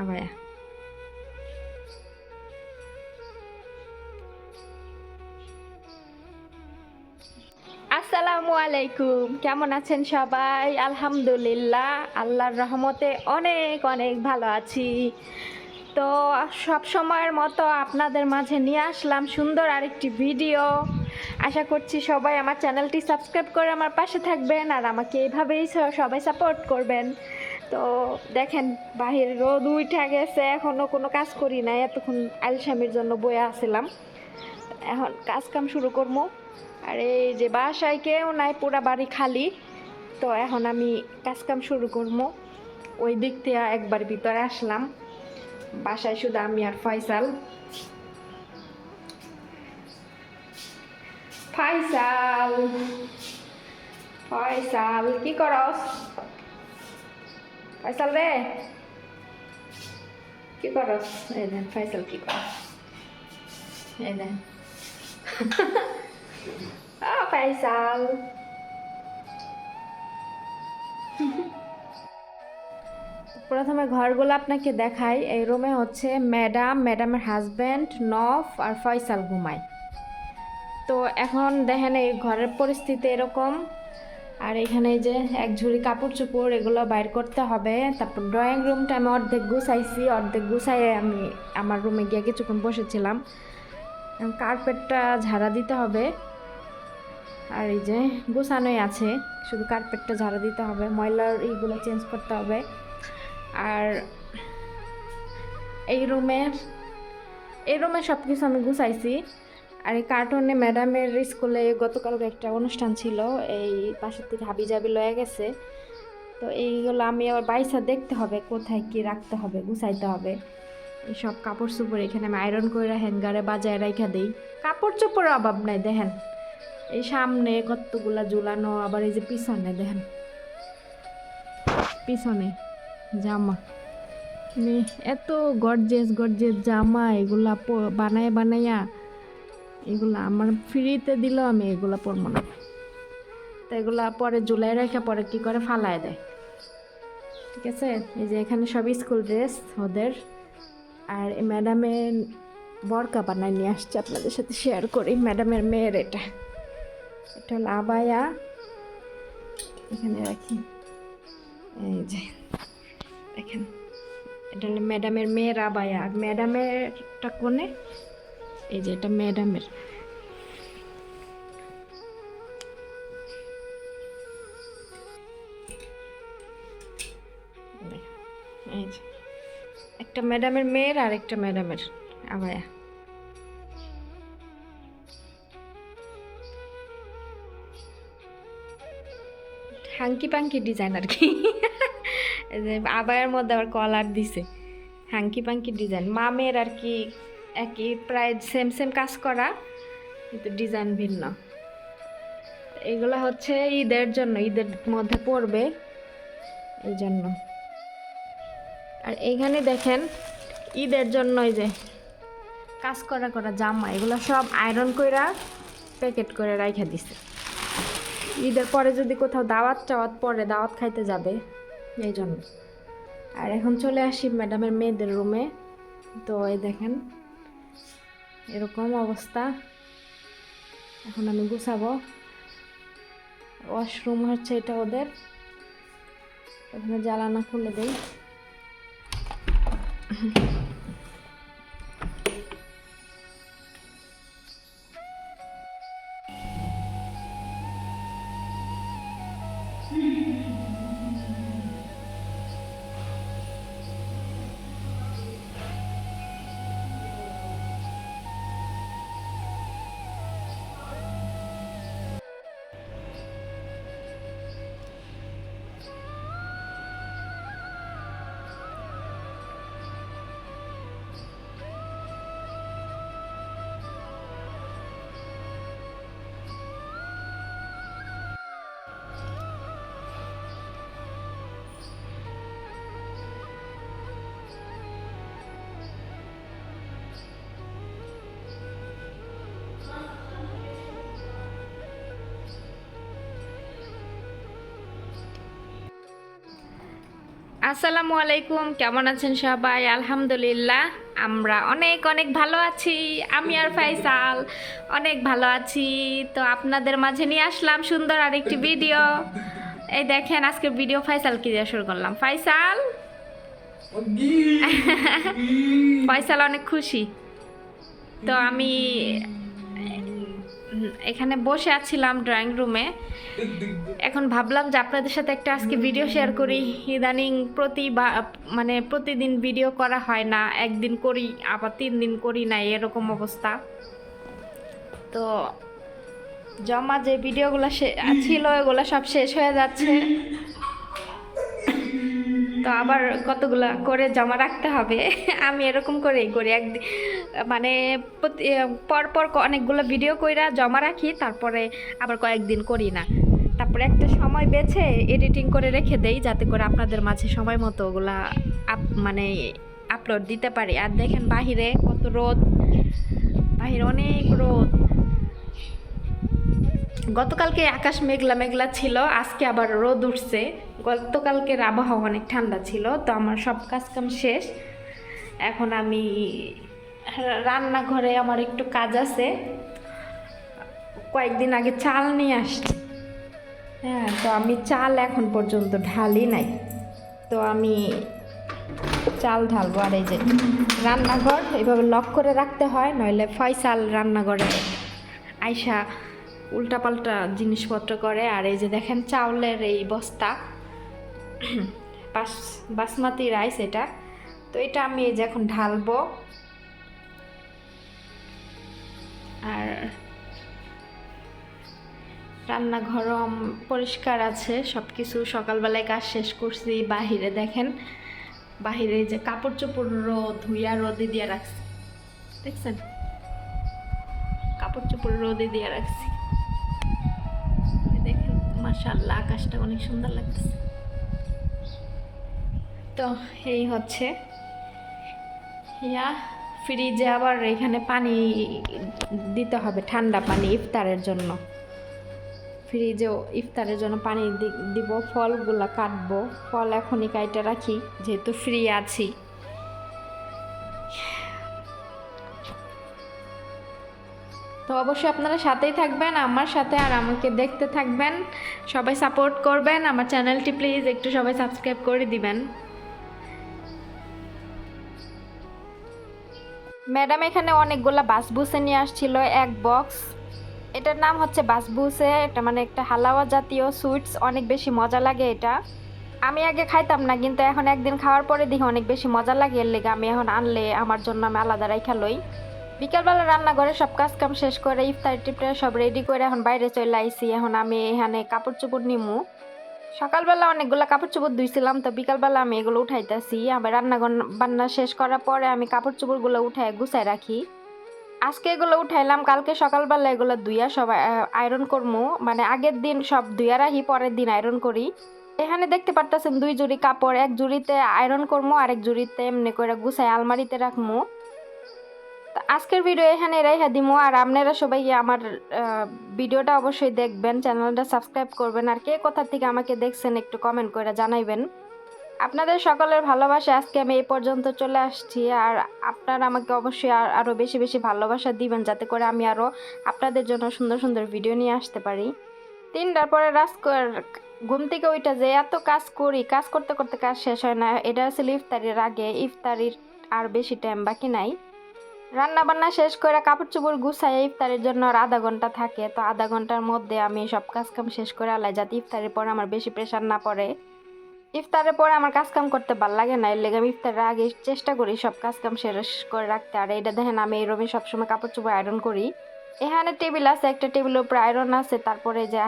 Abaya আসসালামু আলাইকুম কেমন আছেন সবাই? আলহামদুলিল্লাহ, আল্লাহর রহমতে অনেক অনেক ভালো আছি। তো সব সময়ের মতো আপনাদের মাঝে নিয়ে আসলাম সুন্দর আরেকটি ভিডিও। আশা করছি সবাই আমার চ্যানেলটি সাবস্ক্রাইব করে আমার পাশে থাকবেন আর আমাকে এইভাবেই সবাই সাপোর্ট করবেন। তো দেখেন, বাহির রোদ উঠে গেছে এখনও কোনো কাজ করি নাই, এতক্ষণ আলসামির জন্য বয়ে আসছিলাম। এখন কাজ কাম শুরু করব। আর এই যে বাসায় কেউ নাই, পুরা বাড়ি খালি। তো এখন আমি কাজ কাম শুরু করব। ওই দিক থেকে একবার ভিতরে আসলাম। বাসায় শুধু আমি আর ফয়সাল ফয়সাল ফয়সাল কি করস? ফয়সাল রে! কি করস এই দেন ফয়সাল কি করস এই দেন। ও ফয়সাল প্রথমে ঘরগুলো আপনাকে দেখাই। এই রুমে হচ্ছে ম্যাডাম ম্যাডামের হাজব্যান্ড নফ আর ফয়সাল ঘুমায় তো এখন দেখেন এই ঘরের পরিস্থিতি এরকম। আর এখানে যে এক ঝুড়ি কাপড় চোপড় এগুলো বাইর করতে হবে। তারপর ড্রয়িং রুমটা আমি অর্ধেক গুছাইছি, অর্ধেক গুছাইয়ে আমি আমার রুমে গিয়ে কিছুক্ষণ বসেছিলাম। কার্পেটটা ঝাড়া দিতে হবে। আর এই যে গোছানোই আছে, শুধু কার্পেটটা ঝাড়া দিতে হবে, ময়লার এইগুলো চেঞ্জ করতে হবে। আর এই রুমের এই রুমে সব কিছু আমি গুছাইছি। আর এই কার্টুনে ম্যাডামের স্কুলে গতকাল একটা অনুষ্ঠান ছিল, এই পাশের থেকে হাবি জাবি লয়ে গেছে। তো এইগুলো আমি আবার বাইসা দেখতে হবে, কোথায় কি রাখতে হবে, গুছাইতে হবে। সব কাপড় চোপড় এখানে আমি আয়রন করে হ্যাঙ্গারে বাজায় রাইখা দিই। কাপড় চোপড়ের অভাব নাই, দেখেন। এই সামনে কতগুলা ঝুলানো, আবার এই যে পিছনে, দেখেন। পিছনে জামা। মানে এত গর্জেস গর্জেস জামা এগুলা বানায় বানাইয়া এগুলা আমার ফ্রিতে দিলেও আমি এগুলো পরবো না। তো এগুলা পরে জুলাই রেখে পরে কি করে ফালায় দেয়। ঠিক আছে? এই যে এখানে সব স্কুল ড্রেস ওদের। আর ম্যাডামের বরকা বানায় নিয়ে আসছে আপনাদের সাথে শেয়ার করি ম্যাডামের মেয়ের এটা। এটা হলো আবায়া। এখানে রাখি। এই যে, দেখেন। এটা হলো ম্যাডামের মেয়ের আবায়া। আর ম্যাডামেরটা কোনে এই যে এটা ম্যাডামের। একটা ম্যাডামের মেয়ের আর একটা ম্যাডামের। আবায়া। হাঙ্কি পাঙ্কি ডিজাইন আর কি আবায়ের মধ্যে আবার কলার দিছে। Hunky পাঙ্কি design. মামের আর কি একই, প্রায় সেম সেম কাজ করা, কিন্তু ডিজাইন ভিন্ন। এগুলো হচ্ছে ঈদের জন্য, ঈদের মধ্যে পড়বে এই জন্য। আর এইখানে দেখেন, ঈদের জন্য এই যে কাজ করা করা জামা, এগুলো সব আয়রন কইরা প্যাকেট করে রাইখা দিছে। ঈদের পরে যদি কোথাও দাওয়াত টাওয়াত পরে, দাওয়াত খাইতে যাবে, এই জন্য। আর এখন চলে আসি ম্যাডামের মেয়েদের রুমে তো এই দেখেন এরকম অবস্থা। এখন আমি গুছাবো। ওয়াশরুম হচ্ছে এটা ওদের। ওখানে জ্বালানা খুলে দেই। আসসালামু আলাইকুম কেমন আছেন সবাই? আলহামদুলিল্লাহ আমরা অনেক অনেক ভালো আছি। আমি আর ফাইসাল অনেক ভালো আছি। তো আপনাদের মাঝে নিয়ে আসলাম সুন্দর আরেকটি ভিডিও। এই দেখেন আজকে ভিডিও ফাইসাল কি দিয়ে শুরু করলাম? ফাইসাল? ফয়সাল অনেক খুশি। তো আমি এখানে বসে আছিলাম ড্রয়িং রুমে এখন ভাবলাম যে আপনাদের সাথে একটা আজকে ভিডিও শেয়ার করি। ইদানিং প্রতি বা মানে প্রতিদিন ভিডিও করা হয় না, একদিন করি, আবার তিন দিন করি না, এরকম অবস্থা। তো জমা যে ভিডিওগুলো ছিল ওগুলো সব শেষ হয়ে যাচ্ছে। তো আবার কতগুলো করে জমা রাখতে হবে? আমি এরকম করেই করি। একদিন মানে পরপর অনেকগুলো ভিডিও কইরা জমা রাখি, তারপরে আবার কয়েকদিন করি না। তারপরে একটা সময় বেছে এডিটিং করে রেখে দেই, যাতে করে আপনাদের মাঝে সময় মতো ওগুলা আপ মানে আপলোড দিতে পারি। আর দেখেন বাহিরে কত রোদ। বাহিরে অনেক রোদ। গতকালকে আকাশ মেঘলা মেঘলা ছিল, আজকে আবার রোদ উঠছে। গতকালকের আবহাওয়া অনেক ঠান্ডা ছিল, তো আমার সব কাজ কাম শেষ। এখন আমি রান্নাঘরে আমার একটু কাজ আছে। কয়েকদিন আগে চাল নিয়ে আসছি। হ্যাঁ তো আমি চাল এখন পর্যন্ত ঢালি নাই। তো আমি চাল ঢালবো আর এই যে রান্নাঘর এইভাবে লক করে রাখতে হয়, নইলে ফয়সাল রান্নাঘরে আয়সা উল্টাপাল্টা জিনিসপত্র করে, আর এই যে দেখেন চাউলের এই বস্তা, বাস, বাসমতি রাইস এটা। তো এটা আমি এই যে এখন ঢালবো। আর রান্নাঘর পরিষ্কার আছে সব কিছু সকালবেলায় কাজ শেষ করছি। বাহিরে দেখেন, বাহিরে যে কাপড় চোপড় রোদ, ধুইয়া রোদে দিয়ে রাখছি। দেখছেন? কাপড় চোপড় রোদে দিয়ে রাখছি। দেখেন মাশাআল্লাহ, আকাশটা অনেক সুন্দর লাগতেছে। তো এই হচ্ছে, ইয়া, ফ্রিজে আবার এখানে পানি দিতে হবে, ঠান্ডা পানি ইফতারের জন্য। ফ্রিজেও ইফতারের জন্য পানি দিব, ফলগুলো কাটবো। ফল এখনই কাইটে রাখি, যেহেতু ফ্রি আছি। তো অবশ্যই আপনারা সাথেই থাকবেন, আমার সাথে আর আমাকে দেখতে থাকবেন। সবাই সাপোর্ট করবেন, আমার চ্যানেলটি প্লিজ একটু সবাই সাবস্ক্রাইব করে দিবেন। ম্যাডাম, এখানে অনেকগুলা বাসবুসে নিয়ে আসছিল, এক বক্স এটার নাম হচ্ছে বাসবুসে এটা মানে একটা হালাওয়া জাতীয় সুইটস অনেক বেশি মজা লাগে এটা। আমি আগে খাইতাম না, কিন্তু এখন একদিন খাওয়ার পরে দেখি অনেক বেশি মজা লাগে, এর লেগে আমি এখন আনলে আমার জন্য আমি আলাদা রাইখা লই। বিকালবেলা রান্নাঘরে সব কাজ কাম শেষ করে ইফতার টিফতার সব রেডি করে এখন বাইরে চলে আইছি। এখন আমি এখানে কাপড় চোপড় নিমু। সকালবেলা অনেকগুলো কাপড় চোপড় ধুইছিলাম, তো বিকালবেলা আমি এগুলো উঠাইতেছি। আবার রান্না গন- বান্না শেষ করার পরে আমি কাপড় চোপড়গুলো উঠাই গুছাই রাখি। আজকে এগুলো উঠাইলাম, কালকে সকালবেলা এগুলো ধুইয়া সব আয়রন করমু। মানে আগের দিন সব ধুইয়া রাখি, পরের দিন আয়রন করি। এখানে দেখতে পারতেছেন দুই জুড়ি কাপড়, এক জুড়িতে আয়রন করমু, আরেক জুড়িতে এমনি করে গুছাই আলমারিতে রাখমু। আজকের ভিডিও এখানে রেখে দিমু, আর আপনারা সবাই আমার ভিডিওটা অবশ্যই দেখবেন চ্যানেলটা সাবস্ক্রাইব করবেন, আর কে কোথা থেকে আমাকে দেখছেন একটু কমেন্ট করে জানাইবেন। আপনাদের সকলের ভালোবাসা, আজকে আমি এই পর্যন্ত চলে আসছি, আর আপনারা আমাকে অবশ্যই আর আরও বেশি বেশি ভালোবাসা দিবেন, যাতে করে আমি আরও আপনাদের জন্য সুন্দর সুন্দর ভিডিও নিয়ে আসতে পারি। তিনটার পরে রাস ঘুম থেকে ওইটা যে এত কাজ করি, কাজ করতে করতে কাজ শেষ হয় না, এটা আসলে ইফতারির আগে, ইফতারির আর বেশি টাইম বাকি নাই। রান্না বান্না শেষ করে কাপড় চোপড় গুছাই ইফতারের জন্য আর আধা ঘণ্টা থাকে। তো আধা ঘণ্টার মধ্যে আমি সব কাজ কাম শেষ করে আলাই যাতে ইফতারের পর আমার বেশি প্রেশার না পড়ে। ইফতারের পরে আমার কাজ কাম করতে ভালো লাগে না, এর লেগে আমি ইফতারের আগে চেষ্টা করি সব কাজ কাম শেষ করে রাখতে। আর এটা দেখেন আমি এই রুমে সবসময় কাপড় চোপড় আয়রন করি। এখানে টেবিল আছে, একটা টেবিলের উপর আয়রন আছে, তারপরে যে